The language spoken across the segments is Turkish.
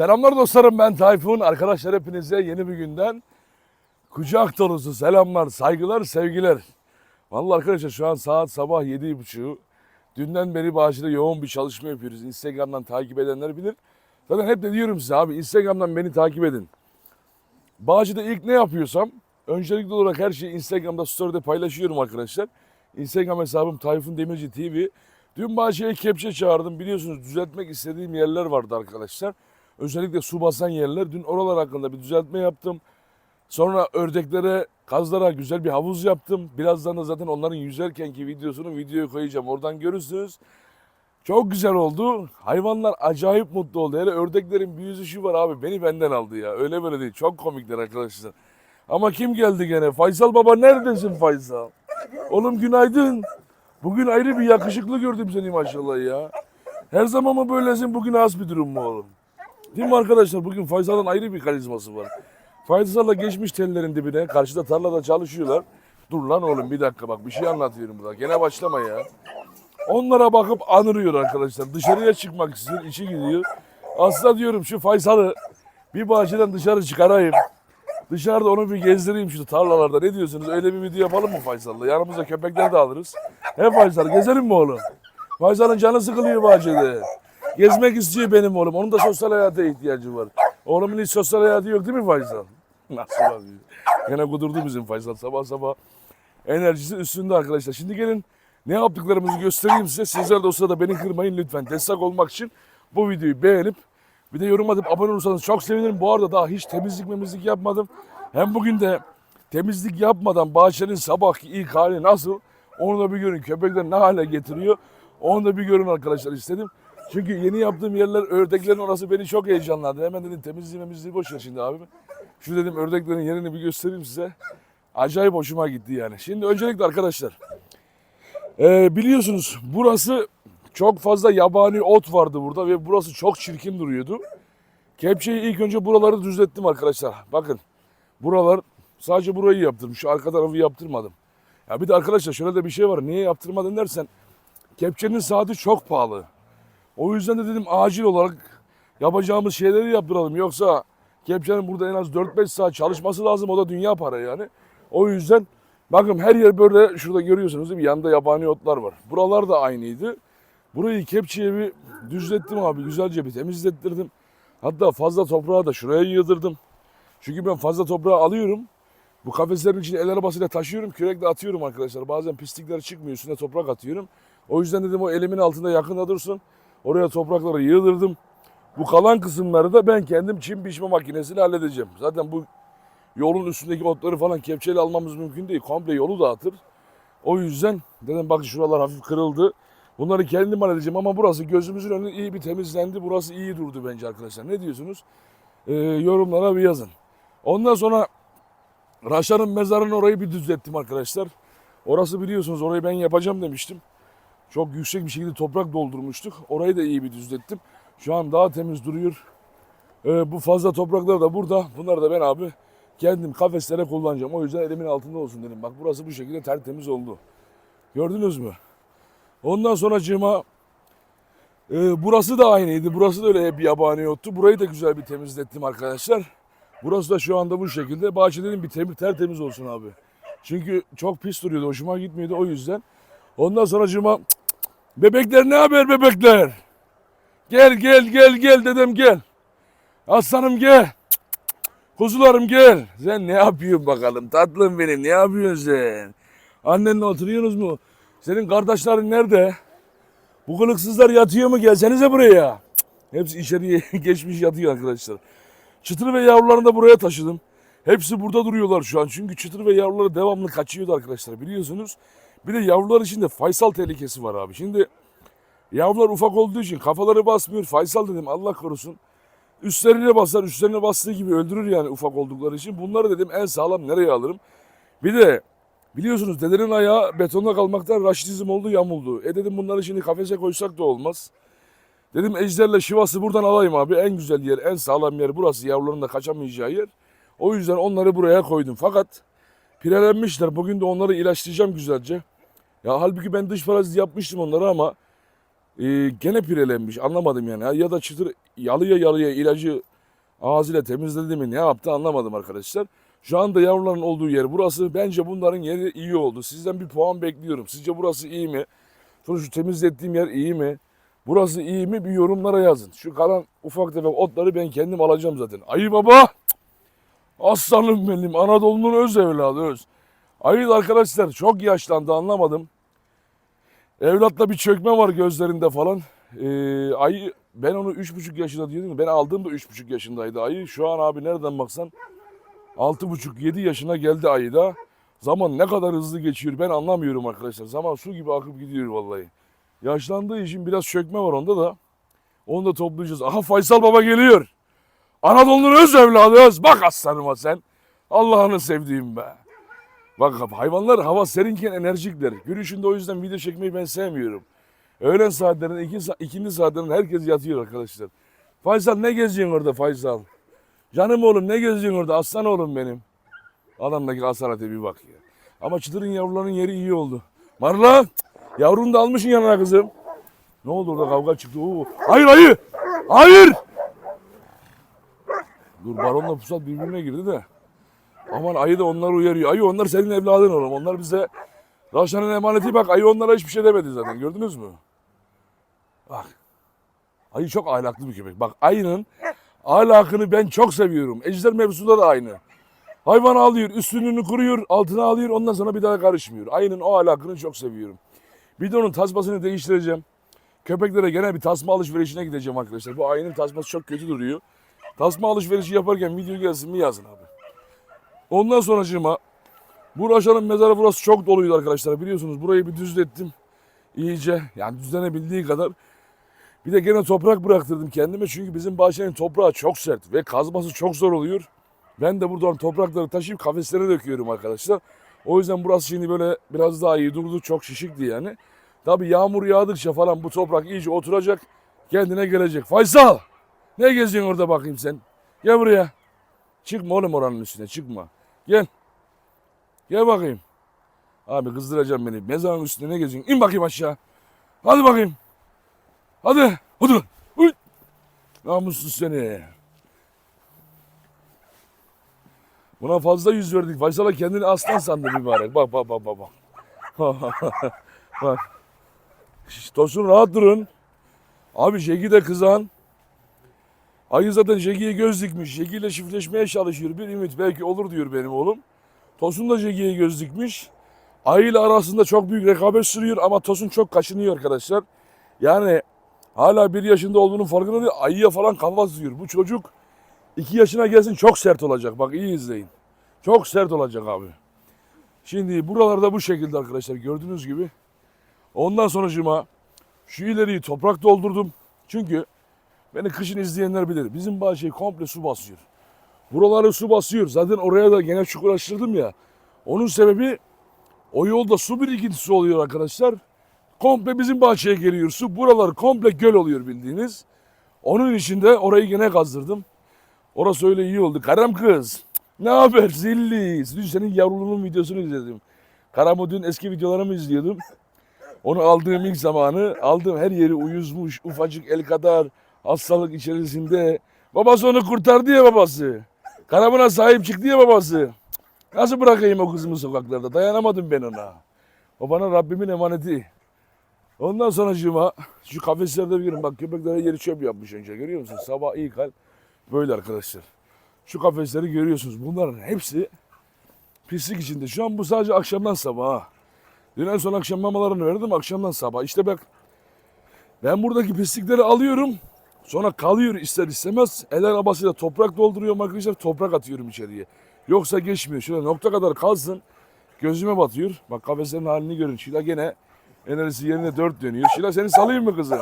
Selamlar dostlarım ben Tayfun. Arkadaşlar hepinize yeni bir günden kucak dolusu selamlar, saygılar, sevgiler. Vallahi arkadaşlar şu an saat sabah yedi buçuğu. Dünden beri Bağcı'da yoğun bir çalışma yapıyoruz. Instagram'dan takip edenler bilir. Zaten hep de diyorum size abi Instagram'dan beni takip edin. Bağcı'da ilk ne yapıyorsam öncelikli olarak her şeyi Instagram'da story'de paylaşıyorum arkadaşlar. Instagram hesabım Tayfun Demirci TV. Dün Bağcı'ya kepçe çağırdım. Biliyorsunuz düzeltmek istediğim yerler vardı arkadaşlar. Özellikle su basan yerler. Dün oralar hakkında bir düzeltme yaptım. Sonra ördeklere, kazlara güzel bir havuz yaptım. Birazdan da zaten onların yüzerkenki videosunu videoya koyacağım. Oradan görürsünüz. Çok güzel oldu. Hayvanlar acayip mutlu oldu. Hele ördeklerin bir yüzüşü var abi. Beni benden aldı ya. Öyle böyle değil. Çok komikler arkadaşlar. Ama kim geldi gene? Faysal baba neredesin Faysal? Oğlum günaydın. Bugün ayrı bir yakışıklı gördüm seni maşallah ya. Her zaman mı böylesin bugün az bir durum mu oğlum? Değil mi arkadaşlar? Bugün Faysal'ın ayrı bir karizması var. Faysal'la geçmiş tellerin dibine. Karşıda tarlada çalışıyorlar. Dur lan oğlum bir dakika bak bir şey anlatıyorum burada. Gene başlama ya. Onlara bakıp anırıyor arkadaşlar. Dışarıya çıkmak istiyor, içi gidiyor. Aslında diyorum şu Faysal'ı bir bahçeden dışarı çıkarayım. Dışarıda onu bir gezdireyim şu tarlalarda. Ne diyorsunuz? Öyle bir video yapalım mı Faysal'la? Yanımıza köpekler de alırız. He Faysal gezelim mi oğlum? Faysal'ın canı sıkılıyor bahçede. Gezmek istiyor benim oğlum. Onun da sosyal hayata ihtiyacı var. Oğlumun hiç sosyal hayatı yok değil mi Faysal? Nasıl var? Gene kudurdu bizim Faysal sabah sabah. Enerjisi üstünde arkadaşlar. Şimdi gelin ne yaptıklarımızı göstereyim size. Sizler de o sırada beni kırmayın lütfen. Destek olmak için bu videoyu beğenip bir de yorum atıp abone olursanız çok sevinirim. Bu arada daha hiç temizlik memizlik yapmadım. Hem bugün de temizlik yapmadan bahçenin sabahki ilk hali nasıl onu da bir görün. Köpekler ne hale getiriyor onu da bir görün arkadaşlar istedim. Çünkü yeni yaptığım yerler ördeklerin orası beni çok heyecanlandı. Hemen dedim temizliği boş ver şimdi abi. Şu dedim ördeklerin yerini bir göstereyim size. Acayip hoşuma gitti yani. Şimdi öncelikle arkadaşlar ee, biliyorsunuz burası çok fazla yabani ot vardı burada ve burası çok çirkin duruyordu. Kepçeyi ilk önce buraları düzlettim arkadaşlar. Bakın buralar sadece burayı yaptırdım. Şu arka tarafı yaptırmadım. Ya bir de arkadaşlar şöyle de bir şey var. Niye yaptırmadın dersen kepçenin saati çok pahalı. O yüzden de dedim acil olarak yapacağımız şeyleri yaptıralım. Yoksa kepçenin burada en az 4-5 saat çalışması lazım. O da dünya para yani. O yüzden bakın her yer böyle şurada görüyorsunuz değil mi? Yanında yabani otlar var. Buralar da aynıydı. Burayı kepçeye bir düzlettim abi. Güzelce bir temizlettirdim. Hatta fazla toprağı da şuraya yığdırdım. Çünkü ben fazla toprağı alıyorum. Bu kafeslerin içine el arabasıyla taşıyorum. Kürekle atıyorum arkadaşlar. Bazen pislikler çıkmıyor. Üstüne toprak atıyorum. O yüzden dedim o elimin altında yakında dursun. Oraya toprakları yığdırdım. Bu kalan kısımları da ben kendim çim biçme makinesiyle halledeceğim. Zaten bu yolun üstündeki otları falan kepçeyle almamız mümkün değil. Komple yolu dağıtır. O yüzden dedim bak şuralar hafif kırıldı. Bunları kendim halledeceğim ama burası gözümüzün önünde iyi bir temizlendi. Burası iyi durdu bence arkadaşlar. Ne diyorsunuz? Ee, yorumlara bir yazın. Ondan sonra Raşan'ın mezarını orayı bir düzelttim arkadaşlar. Orası biliyorsunuz orayı ben yapacağım demiştim. Çok yüksek bir şekilde toprak doldurmuştuk. Orayı da iyi bir düzelttim. Şu an daha temiz duruyor. Ee, bu fazla topraklar da burada. Bunları da ben abi kendim kafeslere kullanacağım. O yüzden elimin altında olsun dedim. Bak burası bu şekilde tertemiz oldu. Gördünüz mü? Ondan sonra cıma e, burası da aynıydı. Burası da öyle hep yabani ottu. Burayı da güzel bir temizlettim arkadaşlar. Burası da şu anda bu şekilde. Bahçe dedim bir temiz, tertemiz olsun abi. Çünkü çok pis duruyordu. Hoşuma gitmiyordu o yüzden. Ondan sonra cıma bebekler ne haber bebekler? Gel gel gel gel dedem gel. Aslanım gel. Kuzularım gel. Sen ne yapıyorsun bakalım tatlım benim ne yapıyorsun sen? Annenle oturuyorsunuz mu? Senin kardeşlerin nerede? Bu kılıksızlar yatıyor mu? Gelsenize buraya. Hepsi içeriye geçmiş yatıyor arkadaşlar. Çıtır ve yavrularını da buraya taşıdım. Hepsi burada duruyorlar şu an. Çünkü çıtır ve yavruları devamlı kaçıyordu arkadaşlar biliyorsunuz. Bir de yavrular için de Faysal tehlikesi var abi. Şimdi yavrular ufak olduğu için kafaları basmıyor. Faysal dedim Allah korusun. Üstlerine basar, üstlerine bastığı gibi öldürür yani ufak oldukları için. Bunları dedim en sağlam nereye alırım? Bir de biliyorsunuz dedenin ayağı betonda kalmaktan raşitizm oldu yamuldu. E dedim bunları şimdi kafese koysak da olmaz. Dedim ejderle şivası buradan alayım abi. En güzel yer, en sağlam yer burası. Yavruların da kaçamayacağı yer. O yüzden onları buraya koydum. Fakat pirelenmişler. Bugün de onları ilaçlayacağım güzelce. Ya halbuki ben dış parazit yapmıştım onları ama e, gene pirelenmiş. Anlamadım yani. Ya da çıtır yalıya yalıya ilacı Ağzıyla temizledi mi ne yaptı anlamadım arkadaşlar. Şu anda yavruların olduğu yer burası. Bence bunların yeri iyi oldu. Sizden bir puan bekliyorum. Sizce burası iyi mi? Sonra şu temizlettiğim yer iyi mi? Burası iyi mi? Bir yorumlara yazın. Şu kalan ufak tefek otları ben kendim alacağım zaten. Ayı baba! Aslanım benim. Anadolu'nun öz evladı öz. Ayı da arkadaşlar çok yaşlandı anlamadım. Evlatla bir çökme var gözlerinde falan. Ee, ayı ben onu 3,5 yaşında diyordum. Ben aldığımda 3,5 yaşındaydı ayı. Şu an abi nereden baksan 6,5-7 yaşına geldi ayı da. Zaman ne kadar hızlı geçiyor ben anlamıyorum arkadaşlar. Zaman su gibi akıp gidiyor vallahi. Yaşlandığı için biraz çökme var onda da. Onu da toplayacağız. Aha Faysal Baba geliyor. Anadolu'nun öz evladı öz. Bak aslanıma sen. Allah'ını sevdiğim be. Bak hayvanlar hava serinken enerjikler. Görüşünde o yüzden video çekmeyi ben sevmiyorum. Öğlen saatlerinde, iki, sa- ikindi saatlerinde herkes yatıyor arkadaşlar. Faysal ne geziyorsun orada Faysal? Canım oğlum ne geziyorsun orada? Aslan oğlum benim. Adamdaki asalete bir bak ya. Ama çıtırın yavruların yeri iyi oldu. Marla yavrunu da almışsın yanına kızım. Ne oldu orada kavga çıktı. Oo. Hayır hayır. Hayır. Dur baronla pusat birbirine girdi de. Aman ayı da onları uyarıyor. Ayı onlar senin evladın oğlum. Onlar bize Raşan'ın emaneti bak. Ayı onlara hiçbir şey demedi zaten. Gördünüz mü? Bak. Ayı çok ahlaklı bir köpek. Bak ayının ahlakını ben çok seviyorum. Ejder mevzusunda da aynı. Hayvan alıyor, üstünlüğünü kuruyor, altına alıyor, ondan sonra bir daha karışmıyor. Ayının o ahlakını çok seviyorum. Bir de onun tasmasını değiştireceğim. Köpeklere gene bir tasma alışverişine gideceğim arkadaşlar. Bu ayının tasması çok kötü duruyor. Tasma alışverişi yaparken video gelsin mi yazın abi. Ondan sonracığıma bu Raşan'ın mezarı burası çok doluydu arkadaşlar. Biliyorsunuz burayı bir düzlettim. İyice yani düzlenebildiği kadar. Bir de gene toprak bıraktırdım kendime. Çünkü bizim bahçenin toprağı çok sert ve kazması çok zor oluyor. Ben de buradan toprakları taşıyıp kafeslere döküyorum arkadaşlar. O yüzden burası şimdi böyle biraz daha iyi durdu. Çok şişikti yani. Tabi yağmur yağdıkça falan bu toprak iyice oturacak. Kendine gelecek. Faysal! Ne geziyorsun orada bakayım sen? Gel buraya. Çıkma oğlum oranın üstüne çıkma. Gel. Gel bakayım. Abi kızdıracağım beni. Mezarın üstüne ne geziyorsun? İn bakayım aşağı. Hadi bakayım. Hadi. Hadi. Uy. Namussuz seni. Buna fazla yüz verdik. Faysal'a kendini aslan sandı mübarek. Bak bak bak bak. Bak. bak. Tosun rahat durun. Abi Jegi de kızan. Ayı zaten Jegi'ye göz dikmiş. Jegi ile çiftleşmeye çalışıyor. Bir ümit belki olur diyor benim oğlum. Tosun da Jegi'ye göz dikmiş. Ayı ile arasında çok büyük rekabet sürüyor ama Tosun çok kaşınıyor arkadaşlar. Yani hala bir yaşında olduğunun farkında değil. Ayıya falan kafa tutuyor. Bu çocuk iki yaşına gelsin çok sert olacak. Bak iyi izleyin. Çok sert olacak abi. Şimdi buralarda bu şekilde arkadaşlar gördüğünüz gibi. Ondan sonracıma şu ileriyi toprak doldurdum. Çünkü beni kışın izleyenler bilir. Bizim bahçeyi komple su basıyor. Buraları su basıyor. Zaten oraya da gene çukur açtırdım ya. Onun sebebi o yolda su birikintisi oluyor arkadaşlar. Komple bizim bahçeye geliyor su. Buralar komple göl oluyor bildiğiniz. Onun için de orayı gene kazdırdım. Orası öyle iyi oldu. Karam kız. Ne haber zilli? Dün senin yavruluğunun videosunu izledim. Karam'ı dün eski videolarımı izliyordum. Onu aldığım ilk zamanı aldığım her yeri uyuzmuş. Ufacık el kadar hastalık içerisinde. Babası onu kurtardı ya babası. Karam'ına sahip çıktı ya babası. Nasıl bırakayım o kızımı sokaklarda? Dayanamadım ben ona. O bana Rabbimin emaneti. Ondan sonra şu kafeslerde bir görün. Bak köpeklere yeri çöp yapmış önce. Görüyor musun? Sabah iyi hal. Böyle arkadaşlar. Şu kafesleri görüyorsunuz. Bunların hepsi pislik içinde. Şu an bu sadece akşamdan sabaha. Dün en son akşam mamalarını verdim. Akşamdan sabah. İşte bak ben buradaki pislikleri alıyorum. Sonra kalıyor ister istemez. El arabasıyla toprak dolduruyorum arkadaşlar. Toprak atıyorum içeriye. Yoksa geçmiyor. Şöyle nokta kadar kalsın. Gözüme batıyor. Bak kafeslerin halini görün. Şila gene enerjisi yerine dört dönüyor. Şila seni salayım mı kızım?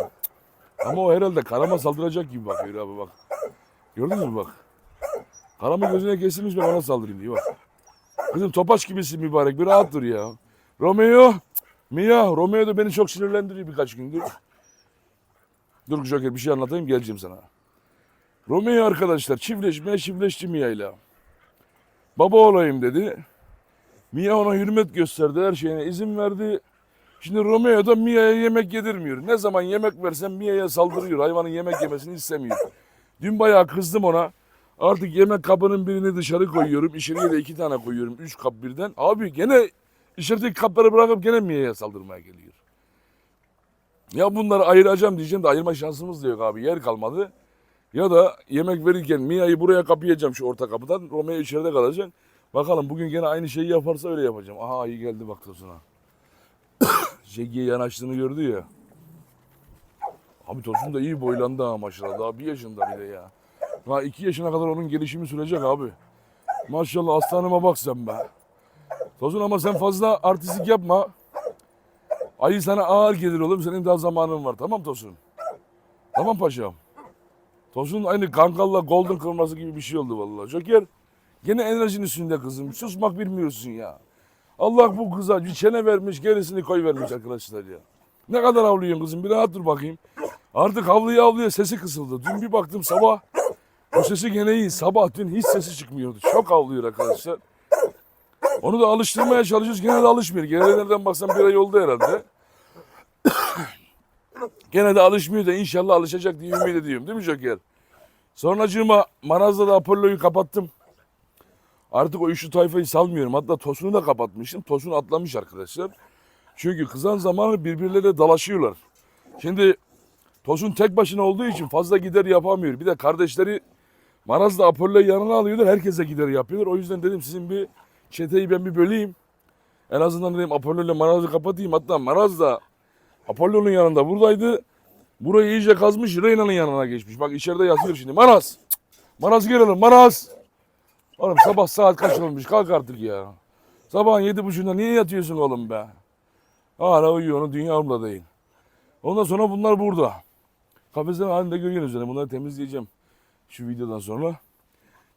Ama o herhalde karama saldıracak gibi bakıyor abi bak. Gördün mü bak. Karamı gözüne kesilmiş ben ona saldırayım diye bak. Kızım topaç gibisin mübarek bir rahat dur ya. Romeo, Mia, Romeo da beni çok sinirlendiriyor birkaç gündür. Dur Joker bir şey anlatayım geleceğim sana. Romeo arkadaşlar çiftleşmeye çiftleşti Mia ile. Baba olayım dedi. Mia ona hürmet gösterdi, her şeyine izin verdi. Şimdi Romeo da Mia'ya yemek yedirmiyor. Ne zaman yemek versem Mia'ya saldırıyor. Hayvanın yemek yemesini istemiyor. Dün bayağı kızdım ona. Artık yemek kabının birini dışarı koyuyorum. İçeriye de iki tane koyuyorum. Üç kap birden. Abi gene içerideki kapları bırakıp gene Mia'ya saldırmaya geliyor. Ya bunları ayıracağım diyeceğim de ayırma şansımız da yok abi. Yer kalmadı. Ya da yemek verirken Mia'yı buraya kapayacağım şu orta kapıdan. Romeo içeride kalacak. Bakalım bugün gene aynı şeyi yaparsa öyle yapacağım. Aha iyi geldi bak Tosun'a. Jeggi'ye yanaştığını gördü ya. Abi Tosun da iyi boylandı ha maşallah. Daha bir yaşında bir de ya. Daha iki yaşına kadar onun gelişimi sürecek abi. Maşallah aslanıma bak sen be. Tosun ama sen fazla artistik yapma. Ayı sana ağır gelir oğlum. Senin daha zamanın var. Tamam Tosun? Tamam paşam. Tosun aynı Kangal'la Golden kırması gibi bir şey oldu vallahi. Joker gene enerjinin üstünde kızım. Susmak bilmiyorsun ya. Allah bu kıza bir çene vermiş gerisini koy vermiş arkadaşlar ya. Ne kadar havlıyorsun kızım bir rahat dur bakayım. Artık havlaya havlaya sesi kısıldı. Dün bir baktım sabah o sesi gene iyi. Sabah dün hiç sesi çıkmıyordu. Çok havlıyor arkadaşlar. Onu da alıştırmaya çalışıyoruz. Gene de alışmıyor. Gene de nereden baksan bir ay oldu herhalde. Gene de alışmıyor da inşallah alışacak diye ümit ediyorum. Değil mi Joker? Sonracığıma Maraz'da da Apollo'yu kapattım. Artık o üçlü tayfayı salmıyorum. Hatta Tosun'u da kapatmıştım. Tosun atlamış arkadaşlar. Çünkü kızan zamanı birbirleriyle dalaşıyorlar. Şimdi Tosun tek başına olduğu için fazla gider yapamıyor. Bir de kardeşleri Maraz'da Apollo'yu yanına alıyorlar. Herkese gider yapıyorlar. O yüzden dedim sizin bir çeteyi ben bir böleyim. En azından dedim Apollo ile Maraz'ı kapatayım. Hatta Maraz da Apollo'nun yanında buradaydı. Burayı iyice kazmış Reyna'nın yanına geçmiş. Bak içeride yatıyor şimdi. Maraz! Maraz gel oğlum Maraz! Oğlum sabah saat kaç olmuş kalk artık ya. Sabahın yedi buçuğunda niye yatıyorsun oğlum be? Hala uyuyor onu dünya umurda değil. Ondan sonra bunlar burada. Kafeslerin halinde görüyorsunuz yani bunları temizleyeceğim. Şu videodan sonra.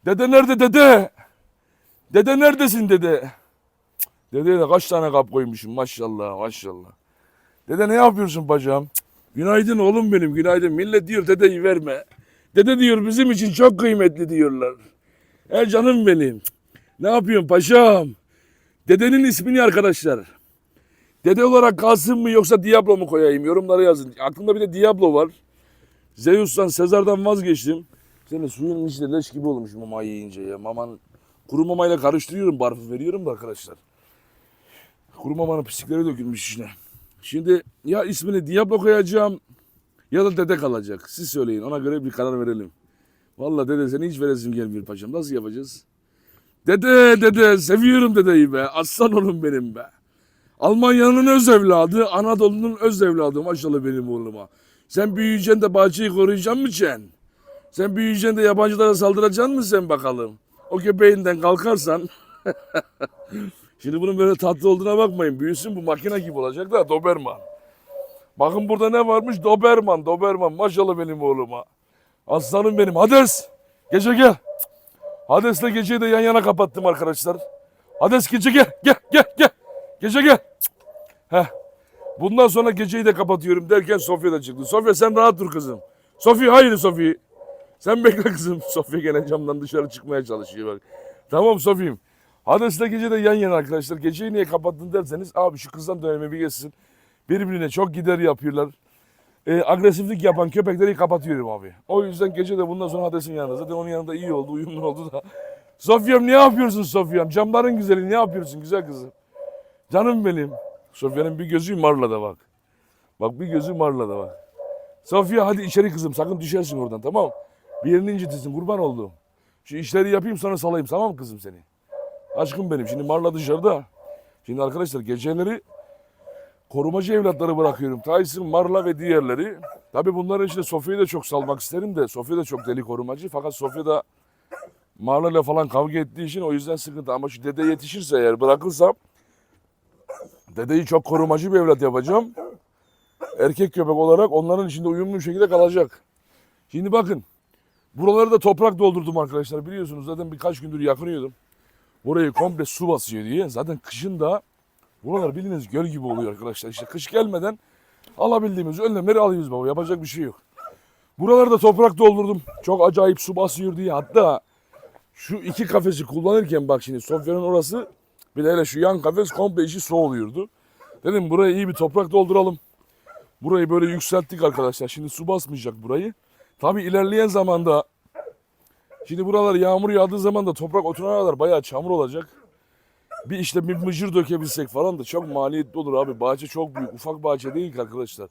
Dede nerede dede? Dede neredesin dede? Dedeye de kaç tane kap koymuşum maşallah maşallah. Dede ne yapıyorsun bacağım? Günaydın oğlum benim günaydın. Millet diyor dedeyi verme. Dede diyor bizim için çok kıymetli diyorlar. E canım benim. Ne yapıyorsun paşam? Dedenin ismini arkadaşlar. Dede olarak kalsın mı yoksa Diablo mu koyayım? Yorumlara yazın. Aklımda bir de Diablo var. Zeus'tan, Sezar'dan vazgeçtim. Senin suyun içinde leş gibi olmuş mama yiyince ya. Maman kuru mamayla karıştırıyorum, barfı veriyorum da arkadaşlar. Kuru mamanın pislikleri dökülmüş içine. Şimdi ya ismini Diablo koyacağım ya da dede kalacak. Siz söyleyin ona göre bir karar verelim. Vallahi dede seni hiç veresim gelmiyor paşam. Nasıl yapacağız? Dede dede seviyorum dedeyi be. Aslan oğlum benim be. Almanya'nın öz evladı, Anadolu'nun öz evladı maşallah benim oğluma. Sen büyüyeceksin de bahçeyi koruyacaksın mı sen? Sen büyüyeceksin de yabancılara saldıracaksın mı sen bakalım? O köpeğinden kalkarsan. Şimdi bunun böyle tatlı olduğuna bakmayın. Büyüsün bu makine gibi olacak da Doberman. Bakın burada ne varmış? Doberman, Doberman. Maşallah benim oğluma. Aslanım benim. Hades. Gece gel. Hades'le geceyi de yan yana kapattım arkadaşlar. Hades gece gel. Gel gel gel. Gece gel. Heh. Bundan sonra geceyi de kapatıyorum derken Sofya da çıktı. Sofya sen rahat dur kızım. Sofya hayır Sofya. Sen bekle kızım. Sofya gene camdan dışarı çıkmaya çalışıyor bak. Tamam Sofya'm. Hades'le gece de yan yana arkadaşlar. Geceyi niye kapattın derseniz abi şu kızdan döneme bir geçsin. Birbirine çok gider yapıyorlar. Ee, agresiflik yapan köpekleri kapatıyorum abi. O yüzden gece de bundan sonra Hades'in yanında. Zaten onun yanında iyi oldu, uyumlu oldu da. Sofya'm ne yapıyorsun Sofya'm? Camların güzeli ne yapıyorsun güzel kızım? Canım benim. Sofya'nın bir gözü Marla'da bak. Bak bir gözü Marla'da bak. Sofya hadi içeri kızım sakın düşersin oradan tamam Bir yerini incitirsin kurban olduğum. Şu işleri yapayım sonra salayım tamam mı kızım seni? Aşkım benim şimdi Marla dışarıda. Şimdi arkadaşlar geceleri korumacı evlatları bırakıyorum. Tyson, Marla ve diğerleri. Tabii bunların içinde Sofya'yı da çok salmak isterim de Sofya da çok deli korumacı. Fakat Sofya da Marla ile falan kavga ettiği için o yüzden sıkıntı. Ama şu dede yetişirse eğer bırakırsam dedeyi çok korumacı bir evlat yapacağım. Erkek köpek olarak onların içinde uyumlu bir şekilde kalacak. Şimdi bakın. Buraları da toprak doldurdum arkadaşlar. Biliyorsunuz zaten birkaç gündür yakınıyordum. Burayı komple su basıyor diye. Zaten kışın da buralar bildiğiniz göl gibi oluyor arkadaşlar. İşte kış gelmeden alabildiğimiz önlemleri alıyoruz baba. Yapacak bir şey yok. Buraları da toprak doldurdum. Çok acayip su basıyor diye. Hatta şu iki kafesi kullanırken bak şimdi Sofya'nın orası bir de hele şu yan kafes komple içi su oluyordu. Dedim buraya iyi bir toprak dolduralım. Burayı böyle yükselttik arkadaşlar. Şimdi su basmayacak burayı. Tabi ilerleyen zamanda Şimdi buralar yağmur yağdığı zaman da toprak oturana kadar bayağı çamur olacak. Bir işte bir mıcır dökebilsek falan da çok maliyetli olur abi. Bahçe çok büyük. Ufak bahçe değil ki arkadaşlar.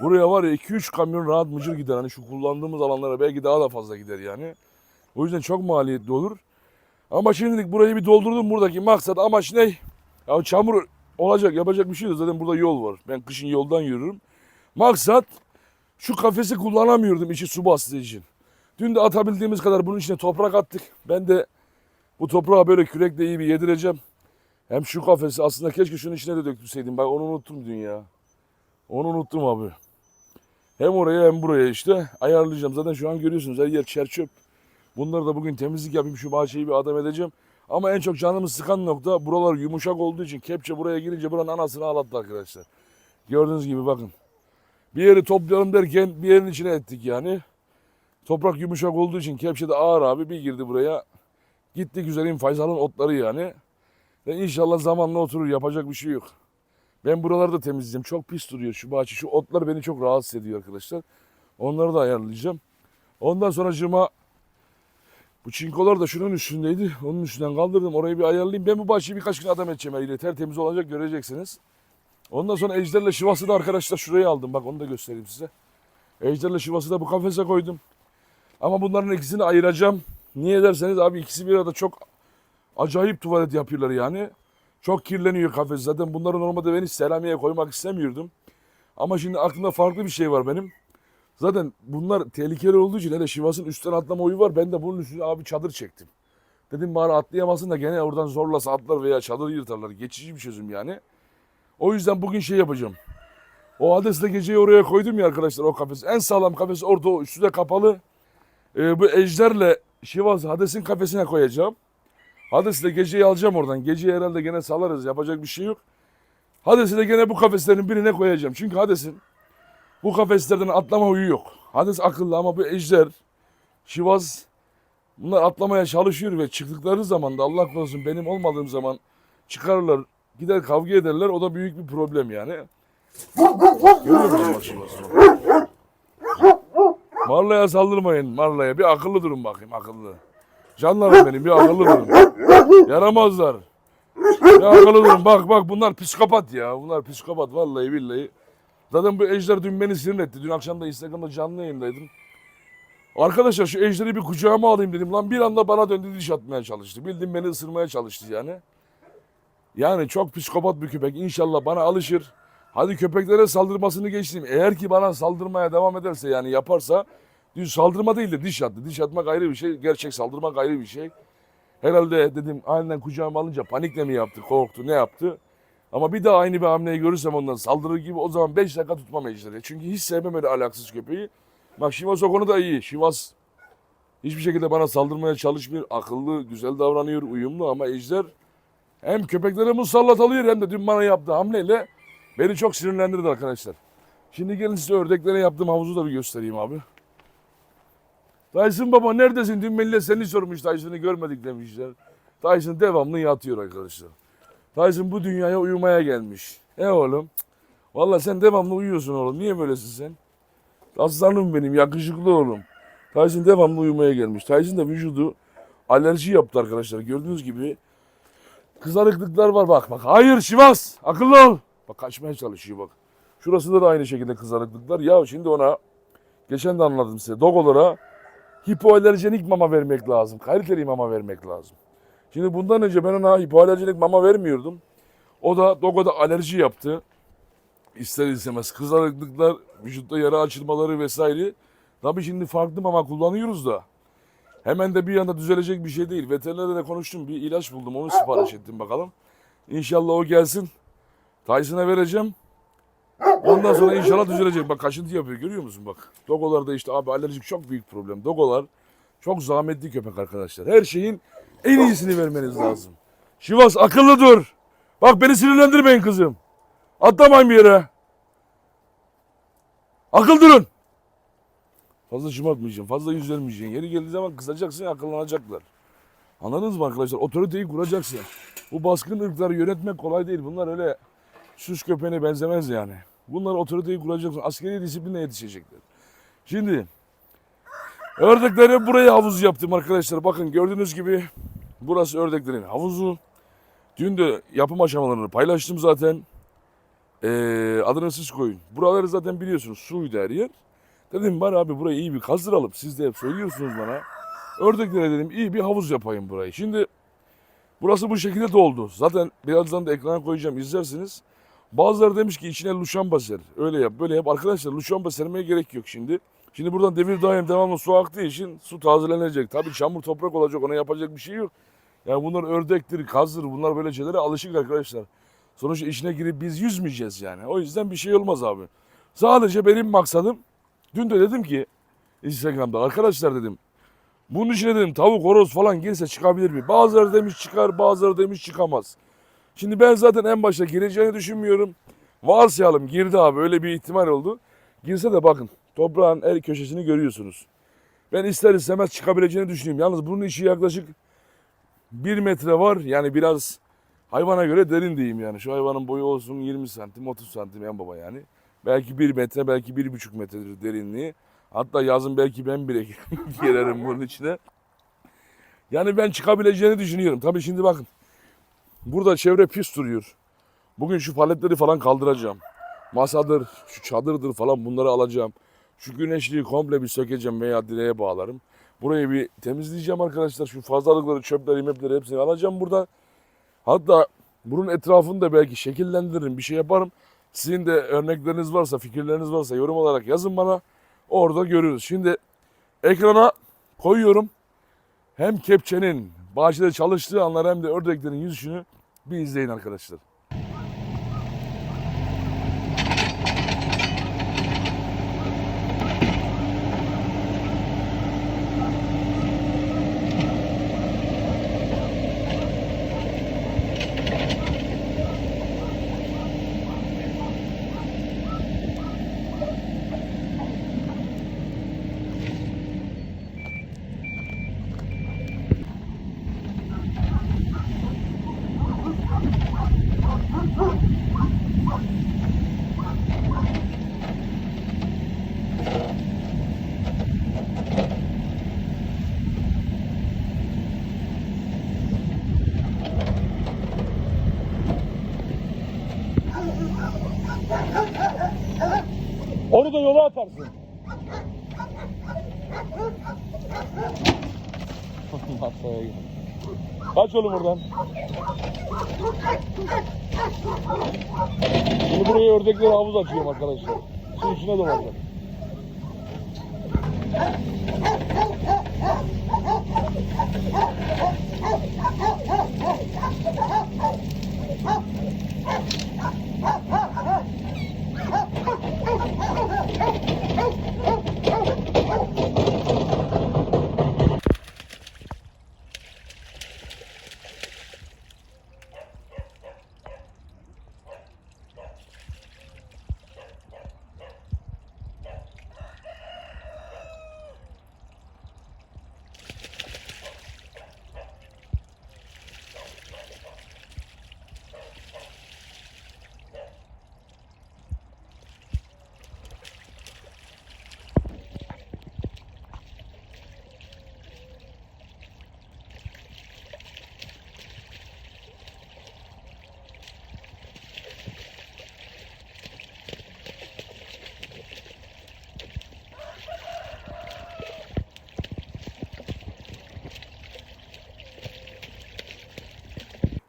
Buraya var ya 2-3 kamyon rahat mıcır gider. Hani şu kullandığımız alanlara belki daha da fazla gider yani. O yüzden çok maliyetli olur. Ama şimdilik burayı bir doldurdum. Buradaki maksat amaç ne? Ya çamur olacak yapacak bir şey yok. Zaten burada yol var. Ben kışın yoldan yürürüm. Maksat şu kafesi kullanamıyordum içi su bastığı için. Dün de atabildiğimiz kadar bunun içine toprak attık. Ben de bu toprağı böyle kürekle iyi bir yedireceğim. Hem şu kafesi aslında keşke şunun içine de döktürseydim. Bak onu unuttum dün ya. Onu unuttum abi. Hem oraya hem buraya işte ayarlayacağım. Zaten şu an görüyorsunuz her yer çer çöp. Bunları da bugün temizlik yapayım şu bahçeyi bir adam edeceğim. Ama en çok canımı sıkan nokta buralar yumuşak olduğu için kepçe buraya girince buranın anasını ağlattı arkadaşlar. Gördüğünüz gibi bakın. Bir yeri toplayalım derken bir yerin içine ettik yani. Toprak yumuşak olduğu için kepçe de ağır abi bir girdi buraya. Gitti güzelim Faysal'ın otları yani. Ve inşallah zamanla oturur yapacak bir şey yok. Ben buraları da temizleyeceğim. Çok pis duruyor şu bahçe. Şu otlar beni çok rahatsız ediyor arkadaşlar. Onları da ayarlayacağım. Ondan sonra cıma bu çinkolar da şunun üstündeydi. Onun üstünden kaldırdım. Orayı bir ayarlayayım. Ben bu bahçeyi birkaç gün adam edeceğim eliyle. Tertemiz olacak göreceksiniz. Ondan sonra Ejder'le Şivas'ı da arkadaşlar şuraya aldım. Bak onu da göstereyim size. Ejder'le Şivas'ı da bu kafese koydum. Ama bunların ikisini ayıracağım. Niye derseniz abi ikisi bir arada çok acayip tuvalet yapıyorlar yani. Çok kirleniyor kafes. Zaten bunları normalde ben hiç seramiye koymak istemiyordum. Ama şimdi aklımda farklı bir şey var benim. Zaten bunlar tehlikeli olduğu için hele Şivas'ın üstten atlama oyu var. Ben de bunun üstüne abi çadır çektim. Dedim bari atlayamasın da gene oradan zorlasa atlar veya çadır yırtarlar. Geçici bir çözüm yani. O yüzden bugün şey yapacağım. O Hades'le geceyi oraya koydum ya arkadaşlar o kafes. En sağlam kafes orada o üstü de kapalı. Ee, bu Ejder'le Şivas Hades'in kafesine koyacağım. Hades'le geceyi alacağım oradan. Geceyi herhalde gene salarız. Yapacak bir şey yok. Hades'i de gene bu kafeslerin birine koyacağım. Çünkü Hades'in bu kafeslerden atlama huyu yok. Hades akıllı ama bu Ejder, Şivas bunlar atlamaya çalışıyor ve çıktıkları zaman da Allah korusun benim olmadığım zaman çıkarlar gider kavga ederler. O da büyük bir problem yani. Görüyor musun bak? Marla'ya saldırmayın Marla'ya. Bir akıllı durun bakayım akıllı. Canlarım benim bir akıllı durun. Yaramazlar. Bir akıllı durun. Bak bak bunlar psikopat ya. Bunlar psikopat vallahi billahi. Zaten bu ejder dün beni sinir etti. Dün akşam da Instagram'da canlı yayındaydım. Arkadaşlar şu ejderi bir kucağıma alayım dedim. Lan bir anda bana döndü diş atmaya çalıştı. Bildiğin beni ısırmaya çalıştı yani. Yani çok psikopat bir köpek. İnşallah bana alışır. Hadi köpeklere saldırmasını geçtim. Eğer ki bana saldırmaya devam ederse yani yaparsa dün saldırma değil de diş attı. Diş atmak ayrı bir şey. Gerçek saldırmak ayrı bir şey. Herhalde dedim aniden kucağıma alınca panikle mi yaptı, korktu, ne yaptı? Ama bir daha aynı bir hamleyi görürsem ondan saldırır gibi o zaman 5 dakika tutmam ejderi. Çünkü hiç sevmem öyle alaksız köpeği. Bak Şivas o konuda iyi. Şivas hiçbir şekilde bana saldırmaya çalışmıyor. Akıllı, güzel davranıyor, uyumlu ama ejder hem köpeklere musallat alıyor hem de dün bana yaptığı hamleyle beni çok sinirlendirdi arkadaşlar. Şimdi gelin size ördeklere yaptığım havuzu da bir göstereyim abi. Tyson baba neredesin? Dün millet seni sormuş Tyson'ı görmedik demişler. Tyson devamlı yatıyor arkadaşlar. Tyson bu dünyaya uyumaya gelmiş. E oğlum. Valla sen devamlı uyuyorsun oğlum. Niye böylesin sen? Aslanım benim yakışıklı oğlum. Tyson devamlı uyumaya gelmiş. Tyson da vücudu alerji yaptı arkadaşlar. Gördüğünüz gibi kızarıklıklar var bak bak. Hayır Şivas akıllı ol. Bak kaçmaya çalışıyor bak. Şurasında da aynı şekilde kızarıklıklar. Ya şimdi ona geçen de anladım size. Dogolara hipoalerjenik mama vermek lazım. Kaliteli mama vermek lazım. Şimdi bundan önce ben ona hipoalerjenik mama vermiyordum. O da Dogo'da alerji yaptı. İster istemez kızarıklıklar, vücutta yara açılmaları vesaire. Tabii şimdi farklı mama kullanıyoruz da. Hemen de bir anda düzelecek bir şey değil. Veterinerle de konuştum. Bir ilaç buldum. Onu sipariş ettim bakalım. İnşallah o gelsin. Tyson'a vereceğim. Ondan sonra inşallah düzelecek. Bak kaşıntı yapıyor görüyor musun bak. Dogolarda işte abi alerjik çok büyük problem. Dogolar çok zahmetli köpek arkadaşlar. Her şeyin en iyisini vermeniz lazım. Şivas akıllı dur. Bak beni sinirlendirmeyin kızım. Atlamayın bir yere. Akıl durun. Fazla şımartmayacaksın, fazla yüz vermeyeceksin. Yeri geldiği zaman kızacaksın, akıllanacaklar. Anladınız mı arkadaşlar? Otoriteyi kuracaksın. Bu baskın ırkları yönetmek kolay değil. Bunlar öyle süs köpeğine benzemez yani. Bunlar otoriteyi kuracaksın. Askeri disipline yetişecekler. Şimdi Ördekleri buraya havuz yaptım arkadaşlar. Bakın gördüğünüz gibi burası ördeklerin havuzu. Dün de yapım aşamalarını paylaştım zaten. Ee, adını siz koyun. Buraları zaten biliyorsunuz suydu her yer. Dedim bana abi burayı iyi bir kazdıralım. Siz de hep söylüyorsunuz bana. Ördeklere dedim iyi bir havuz yapayım burayı. Şimdi burası bu şekilde doldu. Zaten birazdan da ekrana koyacağım izlersiniz. Bazıları demiş ki içine luşamba ser. Öyle yap böyle yap. Arkadaşlar luşamba sermeye gerek yok şimdi. Şimdi buradan devir daim devamlı su aktığı için su tazelenecek. Tabii çamur toprak olacak ona yapacak bir şey yok. Yani bunlar ördektir, kazdır bunlar böyle şeylere alışık arkadaşlar. Sonuçta içine girip biz yüzmeyeceğiz yani. O yüzden bir şey olmaz abi. Sadece benim maksadım dün de dedim ki Instagram'da arkadaşlar dedim bunun içine dedim tavuk, horoz falan girse çıkabilir mi? Bazıları demiş çıkar, bazıları demiş çıkamaz. Şimdi ben zaten en başta gireceğini düşünmüyorum. Varsayalım girdi abi öyle bir ihtimal oldu. Girse de bakın toprağın her köşesini görüyorsunuz. Ben ister istemez çıkabileceğini düşünüyorum. Yalnız bunun içi yaklaşık 1 metre var. Yani biraz hayvana göre derin diyeyim yani. Şu hayvanın boyu olsun 20 santim 30 santim en baba yani. Belki 1 metre belki 1,5 metredir derinliği. Hatta yazın belki ben bile girerim bunun içine. Yani ben çıkabileceğini düşünüyorum. Tabii şimdi bakın. Burada çevre pis duruyor. Bugün şu paletleri falan kaldıracağım. Masadır, şu çadırdır falan bunları alacağım. Şu güneşliği komple bir sökeceğim veya direğe bağlarım. Burayı bir temizleyeceğim arkadaşlar. Şu fazlalıkları, çöpleri, mepleri hepsini alacağım burada. Hatta bunun etrafını da belki şekillendiririm, bir şey yaparım. Sizin de örnekleriniz varsa, fikirleriniz varsa yorum olarak yazın bana. Orada görürüz. Şimdi ekrana koyuyorum. Hem kepçenin bahçede çalıştığı anlar hem de ördeklerin yüzüşünü bir izleyin arkadaşlar. Da yola atarsın. Kaç oğlum oradan. Şimdi buraya ördekleri havuz açıyorum arkadaşlar. Su içine dolacak.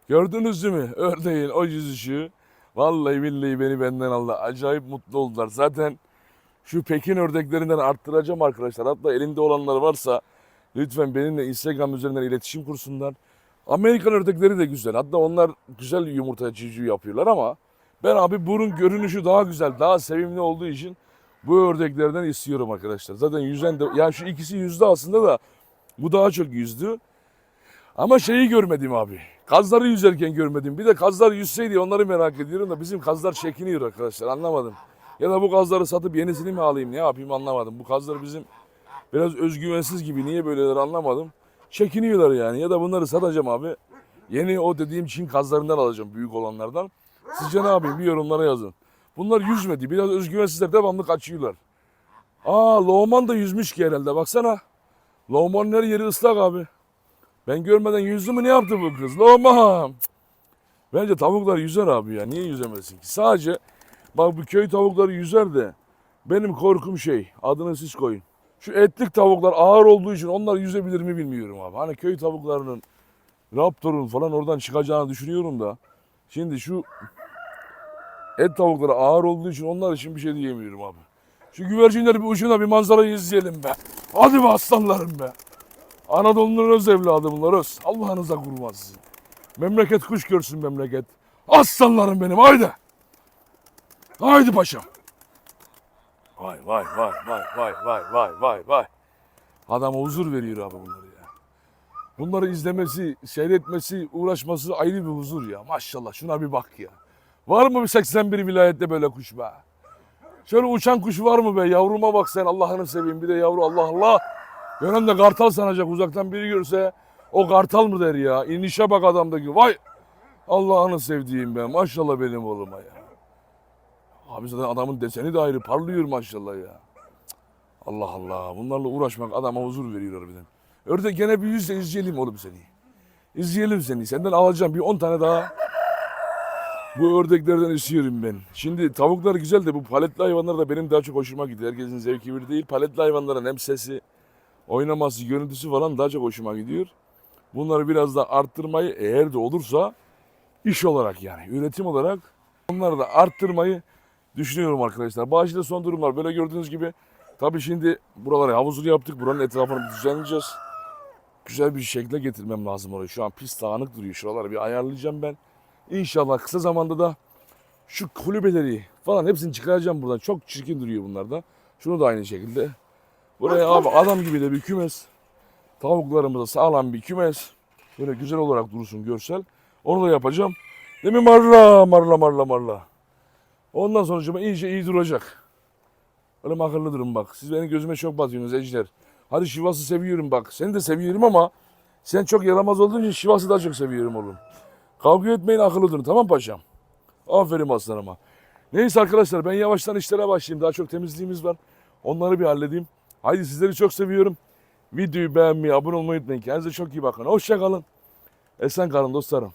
Gördünüz mü ördeğin o yüzüşü? Vallahi billahi beni benden aldı. Acayip mutlu oldular. Zaten şu Pekin ördeklerinden arttıracağım arkadaşlar. Hatta elinde olanlar varsa lütfen benimle Instagram üzerinden iletişim kursunlar. Amerikan ördekleri de güzel. Hatta onlar güzel yumurta civciv yapıyorlar ama ben abi burun görünüşü daha güzel, daha sevimli olduğu için bu ördeklerden istiyorum arkadaşlar. Zaten yüzen de, yani şu ikisi yüzde aslında da bu daha çok yüzdü. Ama şeyi görmedim abi. Kazları yüzerken görmedim. Bir de kazlar yüzseydi onları merak ediyorum da bizim kazlar çekiniyor arkadaşlar anlamadım. Ya da bu kazları satıp yenisini mi alayım ne yapayım anlamadım. Bu kazlar bizim biraz özgüvensiz gibi niye böyleler anlamadım. Çekiniyorlar yani ya da bunları satacağım abi. Yeni o dediğim Çin kazlarından alacağım büyük olanlardan. Sizce ne yapayım bir yorumlara yazın. Bunlar yüzmedi biraz özgüvensizler devamlı kaçıyorlar. Aa Loğman da yüzmüş ki herhalde baksana. Loğmanın her yeri ıslak abi. Ben görmeden yüzdü mü ne yaptı bu kız? Cık. Bence tavuklar yüzer abi ya. Niye yüzemesin ki? Sadece bak bu köy tavukları yüzer de benim korkum şey. Adını siz koyun. Şu etlik tavuklar ağır olduğu için onlar yüzebilir mi bilmiyorum abi. Hani köy tavuklarının Raptor'un falan oradan çıkacağını düşünüyorum da. Şimdi şu et tavukları ağır olduğu için onlar için bir şey diyemiyorum abi. Şu güvercinleri bir ucuna bir manzarayı izleyelim be. Hadi be aslanlarım be. Anadolu'nun öz evladı bunlar öz. Allah'ınıza kurban sizin. Memleket kuş görsün memleket. Aslanlarım benim haydi. Haydi paşam. Vay vay vay vay vay vay vay vay vay. Adama huzur veriyor abi bunları ya. Bunları izlemesi, seyretmesi, uğraşması ayrı bir huzur ya. Maşallah şuna bir bak ya. Var mı bir 81 vilayette böyle kuş be? Şöyle uçan kuş var mı be? Yavruma bak sen Allah'ını seveyim. Bir de yavru Allah Allah. Gören kartal sanacak uzaktan biri görse o kartal mı der ya. İnişe bak adamdaki. Vay Allah'ını sevdiğim be. Maşallah benim oğluma ya. Abi zaten adamın deseni de ayrı parlıyor maşallah ya. Allah Allah. Bunlarla uğraşmak adama huzur veriyor harbiden. Ördek gene bir yüzle izleyelim oğlum seni. İzleyelim seni. Senden alacağım bir 10 tane daha. Bu ördeklerden istiyorum ben. Şimdi tavuklar güzel de bu paletli hayvanlar da benim daha çok hoşuma gidiyor. Herkesin zevki bir değil. Paletli hayvanların hem sesi, oynaması, görüntüsü falan daha çok hoşuma gidiyor. Bunları biraz da arttırmayı eğer de olursa iş olarak yani üretim olarak onları da arttırmayı düşünüyorum arkadaşlar. Bağışta son durumlar böyle gördüğünüz gibi tabii şimdi buraları havuzlu yaptık. Buranın etrafını düzenleyeceğiz. Güzel bir şekilde getirmem lazım orayı. Şu an pis dağınık duruyor. Şuraları bir ayarlayacağım ben. İnşallah kısa zamanda da şu kulübeleri falan hepsini çıkaracağım buradan. Çok çirkin duruyor bunlar da. Şunu da aynı şekilde. Buraya abi adam gibi de bir kümes. Tavuklarımıza sağlam bir kümes. Böyle güzel olarak dursun görsel. Onu da yapacağım. Değil mi marla marla marla marla. Ondan sonra iyice iyi duracak. Öyle akıllı durun bak. Siz benim gözüme çok batıyorsunuz Ejder. Hadi Şivas'ı seviyorum bak. Seni de seviyorum ama sen çok yaramaz olduğun için Şivas'ı daha çok seviyorum oğlum. Kavga etmeyin akıllı durun tamam paşam. Aferin aslanıma. Neyse arkadaşlar ben yavaştan işlere başlayayım. Daha çok temizliğimiz var. Onları bir halledeyim. Haydi sizleri çok seviyorum. Videoyu beğenmeyi, abone olmayı unutmayın. Kendinize çok iyi bakın. Hoşça kalın. Esen kalın dostlarım.